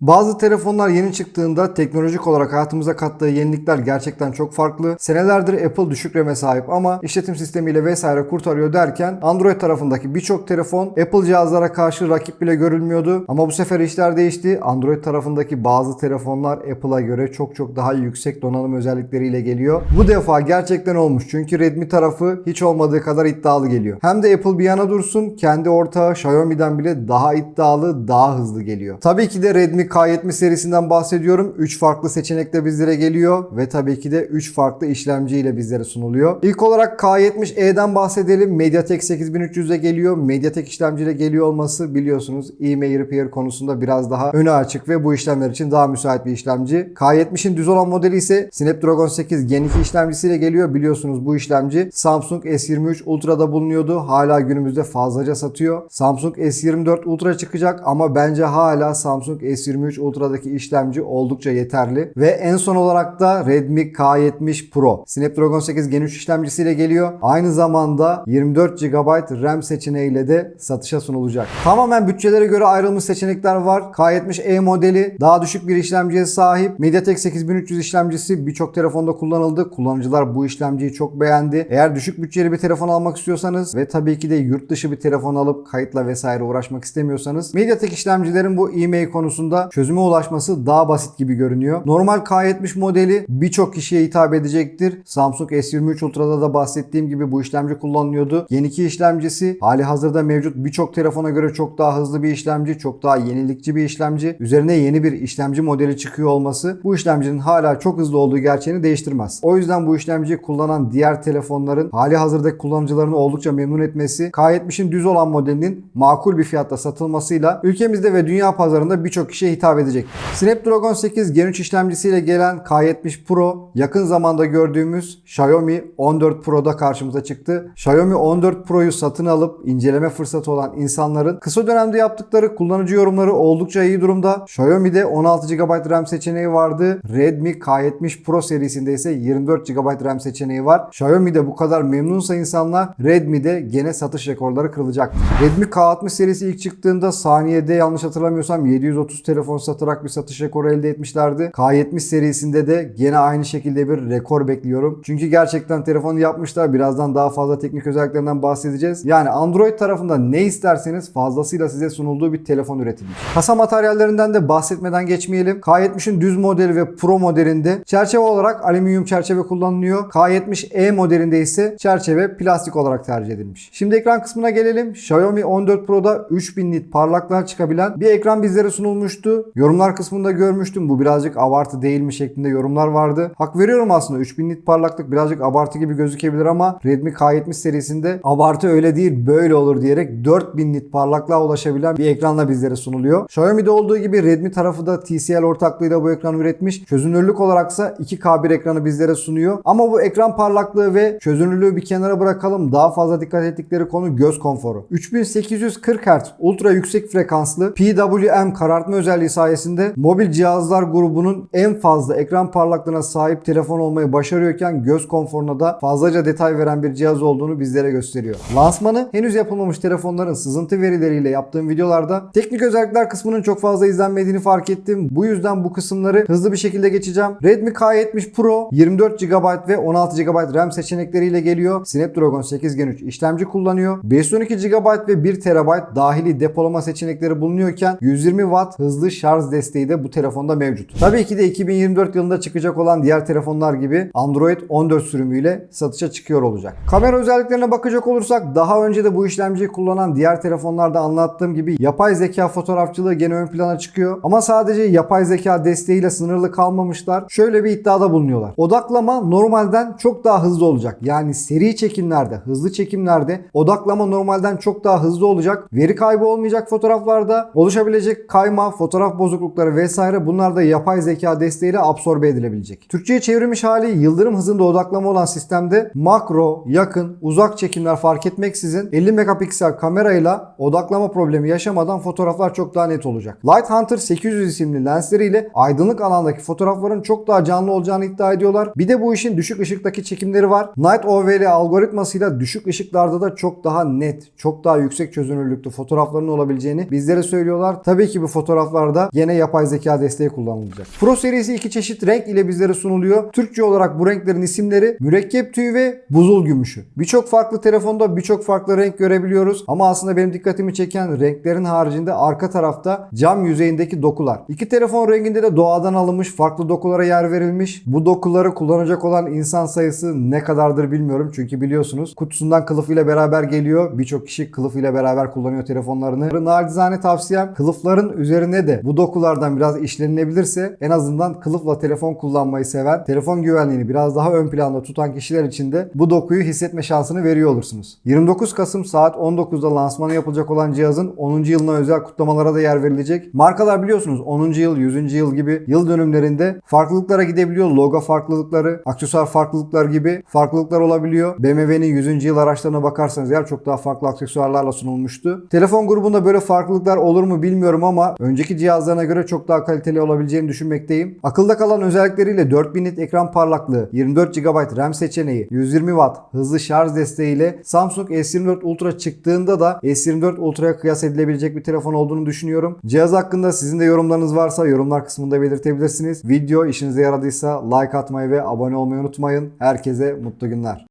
Bazı telefonlar yeni çıktığında teknolojik olarak hayatımıza kattığı yenilikler gerçekten çok farklı. Senelerdir Apple düşük RAM'e sahip ama işletim sistemiyle vesaire kurtarıyor derken Android tarafındaki birçok telefon Apple cihazlara karşı rakip bile görülmüyordu. Ama bu sefer işler değişti. Android tarafındaki bazı telefonlar Apple'a göre çok çok daha yüksek donanım özellikleriyle geliyor. Bu defa gerçekten olmuş çünkü Redmi tarafı hiç olmadığı kadar iddialı geliyor. Hem de Apple bir yana dursun kendi ortağı Xiaomi'den bile daha iddialı, daha hızlı geliyor. Tabii ki de Redmi K70 serisinden bahsediyorum. 3 farklı seçenekle bizlere geliyor ve tabii ki de 3 farklı işlemciyle bizlere sunuluyor. İlk olarak K70e'den bahsedelim. MediaTek 8300'e geliyor. MediaTek işlemciyle geliyor olması biliyorsunuz e-mail repair konusunda biraz daha öne açık ve bu işlemler için daha müsait bir işlemci. K70'in düz olan modeli ise Snapdragon 8 Gen 2 işlemcisiyle geliyor. Biliyorsunuz bu işlemci Samsung S23 Ultra'da bulunuyordu. Hala günümüzde fazlaca satıyor. Samsung S24 Ultra çıkacak ama bence hala Samsung S23 Ultra'daki işlemci oldukça yeterli. Ve en son olarak da Redmi K70 Pro. Snapdragon 8 Gen 3 işlemcisiyle geliyor. Aynı zamanda 24 GB RAM seçeneğiyle de satışa sunulacak. Tamamen bütçelere göre ayrılmış seçenekler var. K70e modeli daha düşük bir işlemciye sahip. MediaTek 8300 işlemcisi birçok telefonda kullanıldı. Kullanıcılar bu işlemciyi çok beğendi. Eğer düşük bütçeli bir telefon almak istiyorsanız ve tabii ki de yurt dışı bir telefon alıp kayıtla vesaire uğraşmak istemiyorsanız MediaTek işlemcilerin bu e-mail konusunda çözüme ulaşması daha basit gibi görünüyor. Normal K70 modeli birçok kişiye hitap edecektir. Samsung S23 Ultra'da da bahsettiğim gibi bu işlemci kullanılıyordu. Yeni 2 işlemcisi hali hazırda mevcut birçok telefona göre çok daha hızlı bir işlemci, çok daha yenilikçi bir işlemci. Üzerine yeni bir işlemci modeli çıkıyor olması bu işlemcinin hala çok hızlı olduğu gerçeğini değiştirmez. O yüzden bu işlemciyi kullanan diğer telefonların hali hazırdaki kullanıcılarını oldukça memnun etmesi, K70'in düz olan modelinin makul bir fiyatta satılmasıyla ülkemizde ve dünya pazarında birçok kişiye hitap edecek. Snapdragon 8 Gen 3 işlemcisiyle gelen K70 Pro yakın zamanda gördüğümüz Xiaomi 14 Pro'da karşımıza çıktı. Xiaomi 14 Pro'yu satın alıp inceleme fırsatı olan insanların kısa dönemde yaptıkları kullanıcı yorumları oldukça iyi durumda. Xiaomi'de 16 GB RAM seçeneği vardı. Redmi K70 Pro serisinde ise 24 GB RAM seçeneği var. Xiaomi'de bu kadar memnunsa insanlar Redmi'de gene satış rekorları kırılacak. Redmi K60 serisi ilk çıktığında saniyede yanlış hatırlamıyorsam 730 telefon satarak bir satış rekoru elde etmişlerdi. K70 serisinde de gene aynı şekilde bir rekor bekliyorum. Çünkü gerçekten telefonu yapmışlar. Birazdan daha fazla teknik özelliklerinden bahsedeceğiz. Yani Android tarafında ne isterseniz fazlasıyla size sunulduğu bir telefon üretilmiş. Kasa materyallerinden de bahsetmeden geçmeyelim. K70'in düz modeli ve Pro modelinde çerçeve olarak alüminyum çerçeve kullanılıyor. K70e modelinde ise çerçeve plastik olarak tercih edilmiş. Şimdi ekran kısmına gelelim. Xiaomi 14 Pro'da 3000 nit parlaklığa çıkabilen bir ekran bizlere sunulmuştu. Yorumlar kısmında görmüştüm. Bu birazcık abartı değil mi şeklinde yorumlar vardı. Hak veriyorum aslında 3000 nit parlaklık birazcık abartı gibi gözükebilir ama Redmi K70 serisinde abartı öyle değil böyle olur diyerek 4000 nit parlaklığa ulaşabilen bir ekranla bizlere sunuluyor. Xiaomi'de olduğu gibi Redmi tarafı da TCL ortaklığıyla bu ekranı üretmiş. Çözünürlük olaraksa 2K bir ekranı bizlere sunuyor. Ama bu ekran parlaklığı ve çözünürlüğü bir kenara bırakalım. Daha fazla dikkat ettikleri konu göz konforu. 3840 Hz ultra yüksek frekanslı PWM karartma özelliği sayesinde mobil cihazlar grubunun en fazla ekran parlaklığına sahip telefon olmayı başarıyorken göz konforuna da fazlaca detay veren bir cihaz olduğunu bizlere gösteriyor. Lansmanı henüz yapılmamış telefonların sızıntı verileriyle yaptığım videolarda teknik özellikler kısmının çok fazla izlenmediğini fark ettim. Bu yüzden bu kısımları hızlı bir şekilde geçeceğim. Redmi K70 Pro 24 GB ve 16 GB RAM seçenekleriyle geliyor. Snapdragon 8 Gen 3 işlemci kullanıyor. 512 GB ve 1 TB dahili depolama seçenekleri bulunuyorken 120 Watt hızlı şarj desteği de bu telefonda mevcut. Tabii ki de 2024 yılında çıkacak olan diğer telefonlar gibi Android 14 sürümüyle satışa çıkıyor olacak. Kamera özelliklerine bakacak olursak daha önce de bu işlemciyi kullanan diğer telefonlarda anlattığım gibi yapay zeka fotoğrafçılığı gene ön plana çıkıyor. Ama sadece yapay zeka desteğiyle sınırlı kalmamışlar. Şöyle bir iddiada bulunuyorlar. Odaklama normalden çok daha hızlı olacak. Yani seri çekimlerde, hızlı çekimlerde odaklama normalden çok daha hızlı olacak. Veri kaybı olmayacak fotoğraflarda. Oluşabilecek kayma, fotoğraf bozuklukları vesaire bunlar da yapay zeka desteğiyle absorbe edilebilecek. Türkçe'ye çevrilmiş hali yıldırım hızında odaklama olan sistemde makro, yakın, uzak çekimler fark etmeksizin 50 megapiksel kamerayla odaklama problemi yaşamadan fotoğraflar çok daha net olacak. Light Hunter 800 isimli lensleriyle aydınlık alandaki fotoğrafların çok daha canlı olacağını iddia ediyorlar. Bir de bu işin düşük ışıktaki çekimleri var. Night OVL algoritmasıyla düşük ışıklarda da çok daha net, çok daha yüksek çözünürlüklü fotoğrafların olabileceğini bizlere söylüyorlar. Tabii ki bu fotoğraflar telefonlarda yine yapay zeka desteği kullanılacak. Pro serisi iki çeşit renk ile bizlere sunuluyor. Türkçe olarak bu renklerin isimleri mürekkep tüyü ve buzul gümüşü. Birçok farklı telefonda birçok farklı renk görebiliyoruz ama aslında benim dikkatimi çeken renklerin haricinde arka tarafta cam yüzeyindeki dokular. İki telefon renginde de doğadan alınmış farklı dokulara yer verilmiş. Bu dokuları kullanacak olan insan sayısı ne kadardır bilmiyorum çünkü biliyorsunuz kutusundan kılıfıyla beraber geliyor. Birçok kişi kılıfıyla beraber kullanıyor telefonlarını. Nacizane tavsiyem kılıfların üzerine de bu dokulardan biraz işlenilebilirse en azından kılıfla telefon kullanmayı seven, telefon güvenliğini biraz daha ön planda tutan kişiler için de bu dokuyu hissetme şansını veriyor olursunuz. 29 Kasım saat 19'da lansmanı yapılacak olan cihazın 10. yılına özel kutlamalara da yer verilecek. Markalar biliyorsunuz 10. yıl, 100. yıl gibi yıl dönümlerinde farklılıklara gidebiliyor. Logo farklılıkları, aksesuar farklılıklar gibi farklılıklar olabiliyor. BMW'nin 100. yıl araçlarına bakarsanız eğer çok daha farklı aksesuarlarla sunulmuştu. Telefon grubunda böyle farklılıklar olur mu bilmiyorum ama önceki cihazlarına göre çok daha kaliteli olabileceğini düşünmekteyim. Akılda kalan özellikleriyle 4000 nit ekran parlaklığı, 24 GB RAM seçeneği, 120 Watt hızlı şarj desteğiyle Samsung S24 Ultra çıktığında da S24 Ultra'ya kıyas edilebilecek bir telefon olduğunu düşünüyorum. Cihaz hakkında sizin de yorumlarınız varsa yorumlar kısmında belirtebilirsiniz. Video işinize yaradıysa like atmayı ve abone olmayı unutmayın. Herkese mutlu günler.